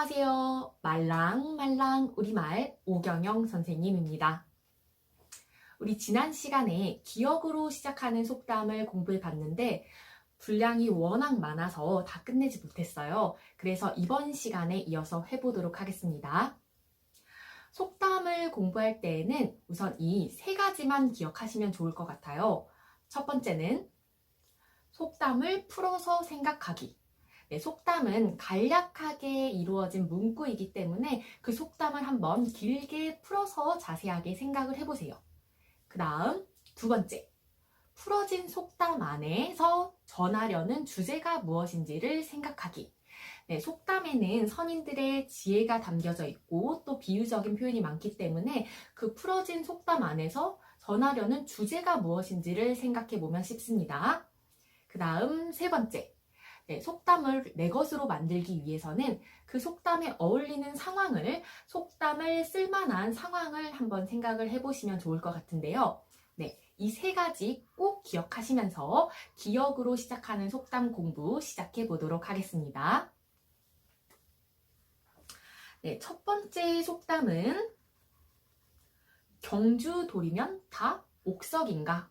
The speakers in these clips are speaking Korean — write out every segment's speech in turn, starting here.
안녕하세요. 말랑말랑 우리말 오경영 선생님입니다. 우리 지난 시간에 기억으로 시작하는 속담을 공부해 봤는데 분량이 워낙 많아서 다 끝내지 못했어요. 그래서 이번 시간에 이어서 해보도록 하겠습니다. 속담을 공부할 때에는 우선 이 세 가지만 기억하시면 좋을 것 같아요. 첫 번째는 속담을 풀어서 생각하기. 네, 속담은 간략하게 이루어진 문구이기 때문에 그 속담을 한번 길게 풀어서 자세하게 생각을 해보세요. 그 다음 두 번째, 풀어진 속담 안에서 전하려는 주제가 무엇인지를 생각하기. 네, 속담에는 선인들의 지혜가 담겨져 있고 또 비유적인 표현이 많기 때문에 그 풀어진 속담 안에서 전하려는 주제가 무엇인지를 생각해 보면 쉽습니다. 그 다음 세 번째, 네, 속담을 내 것으로 만들기 위해서는 그 속담에 어울리는 상황을, 속담을 쓸만한 상황을 한번 생각을 해보시면 좋을 것 같은데요. 네, 이 세 가지 꼭 기억하시면서 기억으로 시작하는 속담 공부 시작해 보도록 하겠습니다. 네, 첫 번째 속담은 경주 돌이면 다 옥석인가?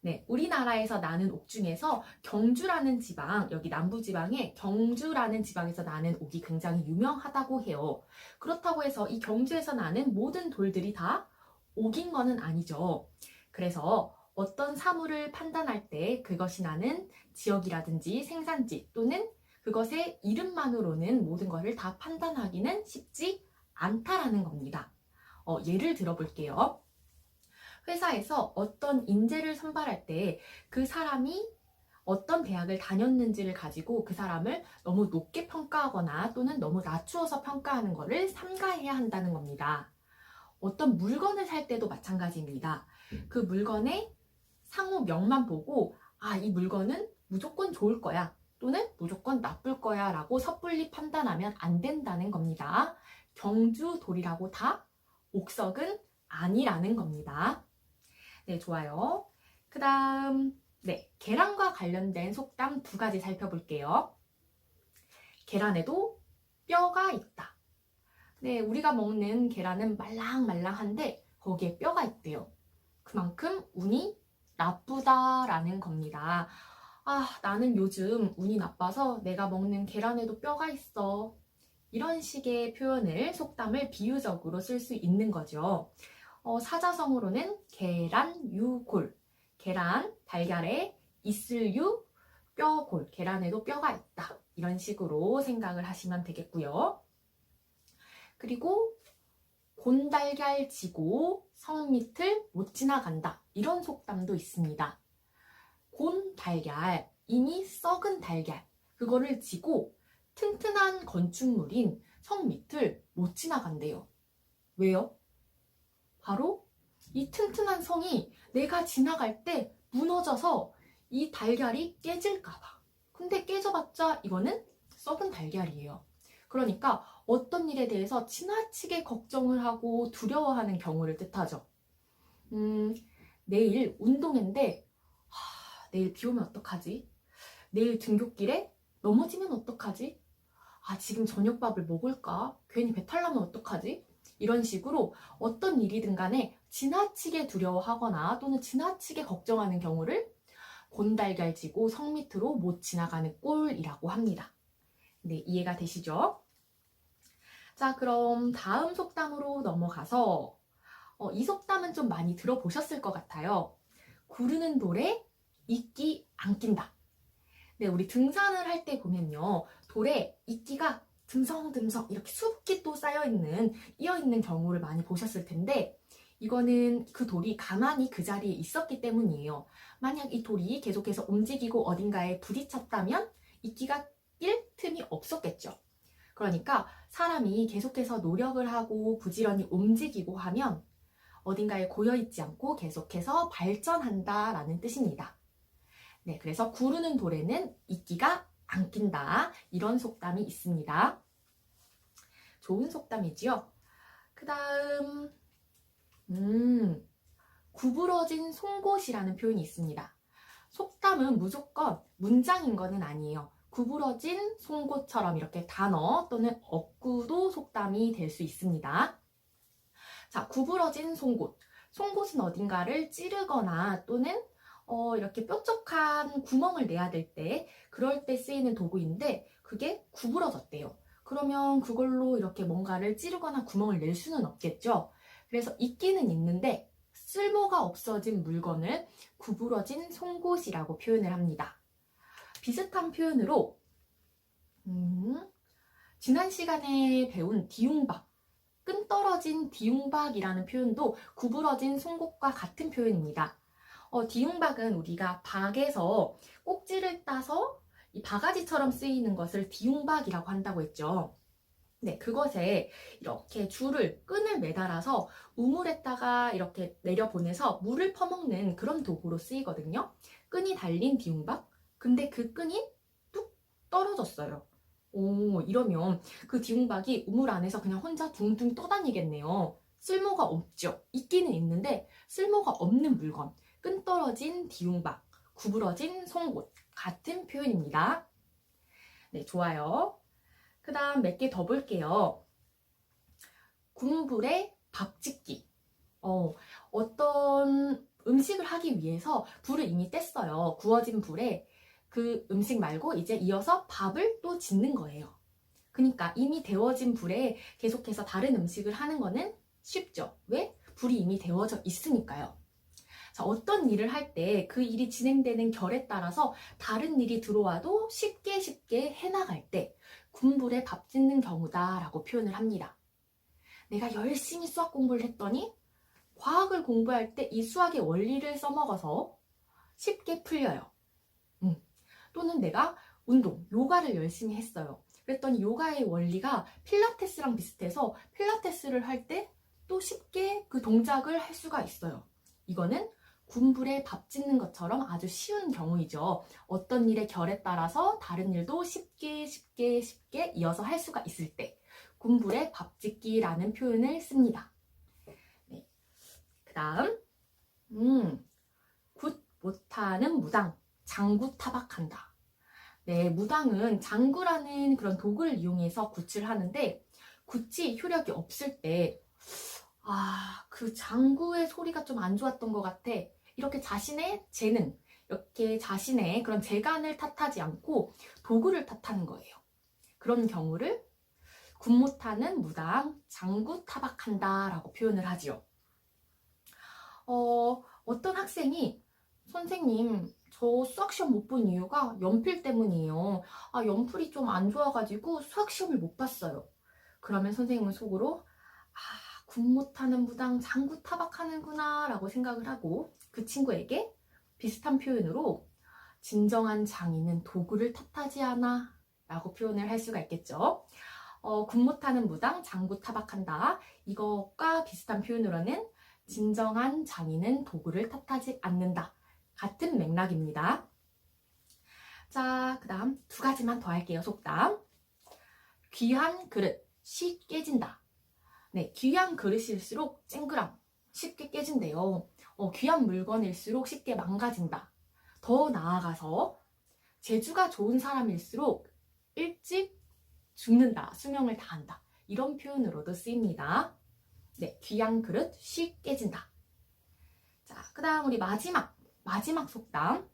네, 우리나라에서 나는 옥 중에서 경주라는 지방, 여기 남부지방에 경주라는 지방에서 나는 옥이 굉장히 유명하다고 해요. 그렇다고 해서 이 경주에서 나는 모든 돌들이 다 옥인 거는 아니죠. 그래서 어떤 사물을 판단할 때 그것이 나는 지역이라든지 생산지 또는 그것의 이름만으로는 모든 것을 다 판단하기는 쉽지 않다라는 겁니다. 어, 예를 들어볼게요. 회사에서 어떤 인재를 선발할 때 그 사람이 어떤 대학을 다녔는지를 가지고 그 사람을 너무 높게 평가하거나 또는 너무 낮추어서 평가하는 것을 삼가해야 한다는 겁니다. 어떤 물건을 살 때도 마찬가지입니다. 그 물건의 상호 명만 보고 아, 이 물건은 무조건 좋을 거야 또는 무조건 나쁠 거야 라고 섣불리 판단하면 안 된다는 겁니다. 경주돌이라고 다 옥석은 아니라는 겁니다. 네, 좋아요. 그 다음, 네, 계란과 관련된 속담 두 가지 살펴볼게요. 계란에도 뼈가 있다. 네, 우리가 먹는 계란은 말랑말랑한데 거기에 뼈가 있대요. 그만큼 운이 나쁘다라는 겁니다. 아, 나는 요즘 운이 나빠서 내가 먹는 계란에도 뼈가 있어. 이런 식의 표현을, 속담을 비유적으로 쓸 수 있는 거죠. 어, 사자성어로는 계란, 유, 골. 계란, 달걀에 있을 유, 뼈, 골. 계란에도 뼈가 있다. 이런 식으로 생각을 하시면 되겠고요. 그리고 곤달걀 지고 성 밑을 못 지나간다. 이런 속담도 있습니다. 곤 달걀, 이미 썩은 달걀. 그거를 지고 튼튼한 건축물인 성 밑을 못 지나간대요. 왜요? 바로 이 튼튼한 성이 내가 지나갈 때 무너져서 이 달걀이 깨질까봐. 근데 깨져봤자 이거는 썩은 달걀이에요. 그러니까 어떤 일에 대해서 지나치게 걱정을 하고 두려워하는 경우를 뜻하죠. 음, 내일 운동회인데, 하, 내일 비 오면 어떡하지? 내일 등굣길에 넘어지면 어떡하지? 아, 지금 저녁밥을 먹을까? 괜히 배탈 나면 어떡하지? 이런 식으로 어떤 일이든 간에 지나치게 두려워하거나 또는 지나치게 걱정하는 경우를 곤달걀지고 성 밑으로 못 지나가는 꼴이라고 합니다. 네, 이해가 되시죠? 자, 그럼 다음 속담으로 넘어가서 어, 이 속담은 좀 많이 들어보셨을 것 같아요. 구르는 돌에 이끼 안 낀다. 네, 우리 등산을 할 때 보면요. 돌에 이끼가 듬성듬성 이렇게 수북히 또 쌓여있는, 이어있는 경우를 많이 보셨을 텐데, 이거는 그 돌이 가만히 그 자리에 있었기 때문이에요. 만약 이 돌이 계속해서 움직이고 어딘가에 부딪혔다면 이끼가 낄 틈이 없었겠죠. 그러니까 사람이 계속해서 노력을 하고 부지런히 움직이고 하면 어딘가에 고여있지 않고 계속해서 발전한다라는 뜻입니다. 네, 그래서 구르는 돌에는 이끼가 안 낀다. 이런 속담이 있습니다. 좋은 속담이지요. 그 다음, 음, 구부러진 송곳이라는 표현이 있습니다. 속담은 무조건 문장인 거는 아니에요. 구부러진 송곳처럼 이렇게 단어 또는 어구도 속담이 될 수 있습니다. 자, 구부러진 송곳. 송곳은 어딘가를 찌르거나 또는 어, 이렇게 뾰족한 구멍을 내야 될 때, 그럴 때 쓰이는 도구인데, 그게 구부러졌대요. 그러면 그걸로 이렇게 뭔가를 찌르거나 구멍을 낼 수는 없겠죠? 그래서 있기는 있는데, 쓸모가 없어진 물건을 구부러진 송곳이라고 표현을 합니다. 비슷한 표현으로, 음, 지난 시간에 배운 디웅박, 끈 떨어진 디웅박이라는 표현도 구부러진 송곳과 같은 표현입니다. 어, 디웅박은 우리가 박에서 꼭지를 따서 이 바가지처럼 쓰이는 것을 디웅박이라고 한다고 했죠. 네, 그것에 이렇게 줄을, 끈을 매달아서 우물에다가 이렇게 내려보내서 물을 퍼먹는 그런 도구로 쓰이거든요. 끈이 달린 디웅박. 근데 그 끈이 뚝 떨어졌어요. 오, 이러면 그 디웅박이 우물 안에서 그냥 혼자 둥둥 떠다니겠네요. 쓸모가 없죠. 있기는 있는데 쓸모가 없는 물건. 끈 떨어진 디웅박, 구부러진 송곳. 같은 표현입니다. 네, 좋아요. 그 다음 몇 개 더 볼게요. 군불에 밥 짓기. 어, 어떤 음식을 하기 위해서 불을 이미 뗐어요. 구워진 불에 그 음식 말고 이제 이어서 밥을 또 짓는 거예요. 그러니까 이미 데워진 불에 계속해서 다른 음식을 하는 거는 쉽죠. 왜? 불이 이미 데워져 있으니까요. 자, 어떤 일을 할 때 그 일이 진행되는 결에 따라서 다른 일이 들어와도 쉽게 쉽게 해나갈 때 군불에 밥 짓는 경우다라고 표현을 합니다. 내가 열심히 수학 공부를 했더니 과학을 공부할 때 이 수학의 원리를 써먹어서 쉽게 풀려요. 음. 또는 내가 운동, 요가를 열심히 했어요. 그랬더니 요가의 원리가 필라테스랑 비슷해서 필라테스를 할 때 또 쉽게 그 동작을 할 수가 있어요. 이거는 군불에 밥 짓는 것처럼 아주 쉬운 경우이죠. 어떤 일의 결에 따라서 다른 일도 쉽게 쉽게 쉽게 이어서 할 수가 있을 때 군불에 밥 짓기라는 표현을 씁니다. 네. 그 다음 음, 굿 못하는 무당, 장구 타박한다. 네, 무당은 장구라는 그런 도구를 이용해서 굿을 하는데 굿이 효력이 없을 때 아, 그 장구의 소리가 좀 안 좋았던 것 같아. 이렇게 자신의 재능, 이렇게 자신의 그런 재간을 탓하지 않고 도구를 탓하는 거예요. 그런 경우를 군 못하는 무당, 장구 타박한다 라고 표현을 하지요. 어, 어떤 학생이 선생님, 저 수학 시험 못 본 이유가 연필 때문이에요. 아, 연필이 좀 안 좋아가지고 수학 시험을 못 봤어요. 그러면 선생님은 속으로, 아, 군 못하는 무당 장구 타박하는구나 라고 생각을 하고 그 친구에게 비슷한 표현으로 진정한 장인은 도구를 탓하지 않아 라고 표현을 할 수가 있겠죠. 어, 군 못하는 무당 장구 타박한다. 이것과 비슷한 표현으로는 진정한 장인은 도구를 탓하지 않는다. 같은 맥락입니다. 자, 그 다음 두 가지만 더 할게요. 속담. 귀한 그릇, 시 깨진다. 네, 귀한 그릇일수록 쨍그랑 쉽게 깨진대요. 어, 귀한 물건일수록 쉽게 망가진다. 더 나아가서 재주가 좋은 사람일수록 일찍 죽는다. 수명을 다한다. 이런 표현으로도 쓰입니다. 네, 귀한 그릇 쉽 깨진다. 자, 그 다음 우리 마지막, 마지막 속담.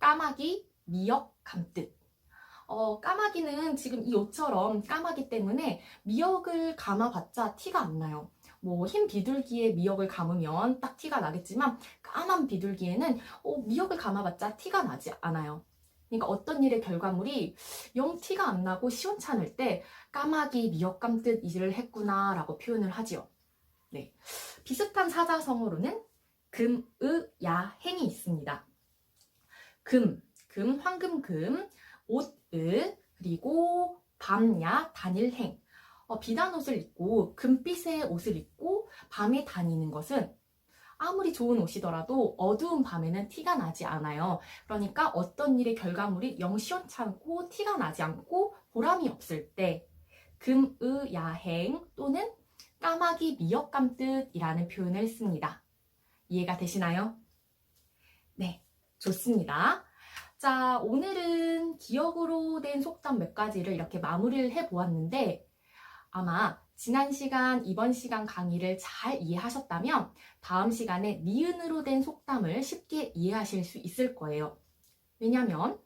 까마귀, 미역, 감뜻. 어, 까마귀는 지금 이 옷처럼 까마귀 때문에 미역을 감아봤자 티가 안 나요. 뭐 흰 비둘기에 미역을 감으면 딱 티가 나겠지만 까만 비둘기에는 어, 미역을 감아봤자 티가 나지 않아요. 그러니까 어떤 일의 결과물이 영 티가 안 나고 시원찮을 때 까마귀 미역 감듯 일을 했구나라고 표현을 하지요. 네. 비슷한 사자성어로는 금, 으, 야, 행이 있습니다. 금, 금, 황금, 금, 옷, 으, 그리고 밤, 야, 단일, 행. 어, 비단 옷을 입고 금빛의 옷을 입고 밤에 다니는 것은 아무리 좋은 옷이더라도 어두운 밤에는 티가 나지 않아요. 그러니까 어떤 일의 결과물이 영 시원찮고 티가 나지 않고 보람이 없을 때 금, 으, 야행 또는 까마귀 미역 감듯이라는 표현을 씁니다. 이해가 되시나요? 네, 좋습니다. 자, 오늘은 기억으로 된 속담 몇 가지를 이렇게 마무리를 해 보았는데 아마 지난 시간, 이번 시간 강의를 잘 이해하셨다면 다음 시간에 니은으로 된 속담을 쉽게 이해하실 수 있을 거예요. 왜냐면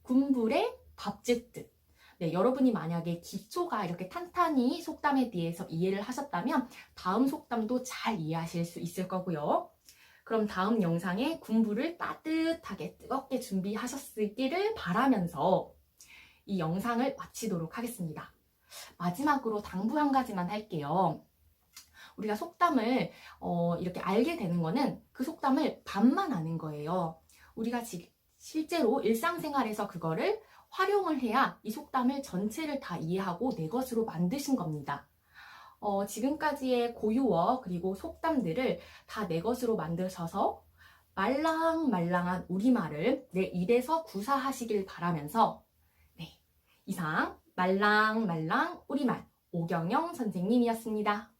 군불에 밥 짓듯 네, 여러분이 만약에 기초가 이렇게 탄탄히 속담에 대해서 이해를 하셨다면 다음 속담도 잘 이해하실 수 있을 거고요. 그럼 다음 영상에 군불을 따뜻하게 뜨겁게 준비하셨기를 바라면서 이 영상을 마치도록 하겠습니다. 마지막으로 당부 한 가지만 할게요. 우리가 속담을 어, 이렇게 알게 되는 거는 그 속담을 반만 아는 거예요. 우리가 지, 실제로 일상생활에서 그거를 활용을 해야 이 속담을 전체를 다 이해하고 내 것으로 만드신 겁니다. 어, 지금까지의 고유어 그리고 속담들을 다 내 것으로 만드셔서 말랑말랑한 우리말을 내 입에서 구사하시길 바라면서 네 이상 말랑말랑 우리말 오경영 선생님이었습니다.